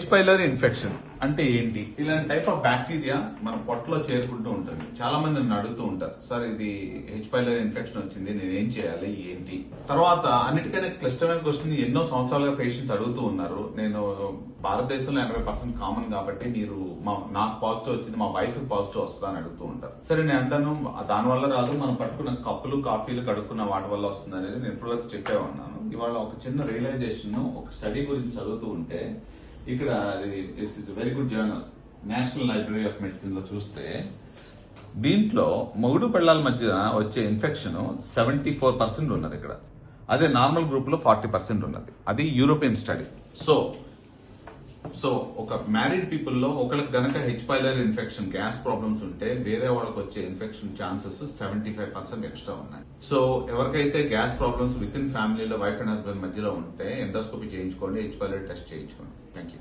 H pylori infection అంటే ఏంటి? ఇలాంటి టైప్ ఆఫ్ బ్యాక్టీరియా మన పొట్టలో చేరుకుంటూ ఉంటుంది. చాలా మంది నన్ను అడుగుతూ ఉంటారు సార్ ఇది హెచ్ పైలరీ ఇన్ఫెక్షన్ వచ్చింది నేను ఏం చేయాలి ఏంటి? తర్వాత అన్నిటికైనా క్లిష్టమైన క్వశ్చన్ ఎన్నో సంవత్సరాలుగా పేషెంట్స్ అడుగుతూ ఉన్నారు. నేను భారతదేశంలో ఎనభై పర్సెంట్ కామన్ కాబట్టి మీరు మా నాకు పాజిటివ్ వచ్చింది మా వైఫ్ పాజిటివ్ వస్తుందా అని అడుగుతూ ఉంటారు. సరే నేను అంటాను దాని వల్ల రాదు మనం పట్టుకున్న కప్పులు కాఫీలు కడుక్కున్న వాటి వల్ల వస్తుంది అనేది నేను ఇప్పటివరకు చెప్పే ఉన్నాను. ఇవాళ ఒక చిన్న రియలైజేషన్ ఒక స్టడీ గురించి చదువుతూ ఉంటే ఇక్కడ it's is very good journal national library of మెడిసిన్లో చూస్తే దీంట్లో మొగుడు పెళ్ళాల మధ్య వచ్చే ఇన్ఫెక్షన్ సెవెంటీ ఫోర్ పర్సెంట్ ఉన్నది ఇక్కడ. అదే నార్మల్ గ్రూప్లో ఫార్టీ పర్సెంట్ ఉన్నది. అది యూరోపియన్ స్టడీ సో సో ఒక మ్యారీడ్ పీపుల్లో ఒకళ్ళకి గనక H pylori infection gas problems ఉంటే వేరే వాళ్ళకి వచ్చే infection chances seventy five percent extra ఉన్నాయి. సో ఎవరికైతే గ్యాస్ ప్రాబ్లమ్స్ విత్ ఇన్ ఫ్యామిలీలో వైఫ్ అండ్ హస్బెండ్ మధ్యలో ఉంటే ఎండోస్కోపీ చేయించుకోండి హెచ్ పైలర్ టెస్ట్ చేయించుకోండి. Thank you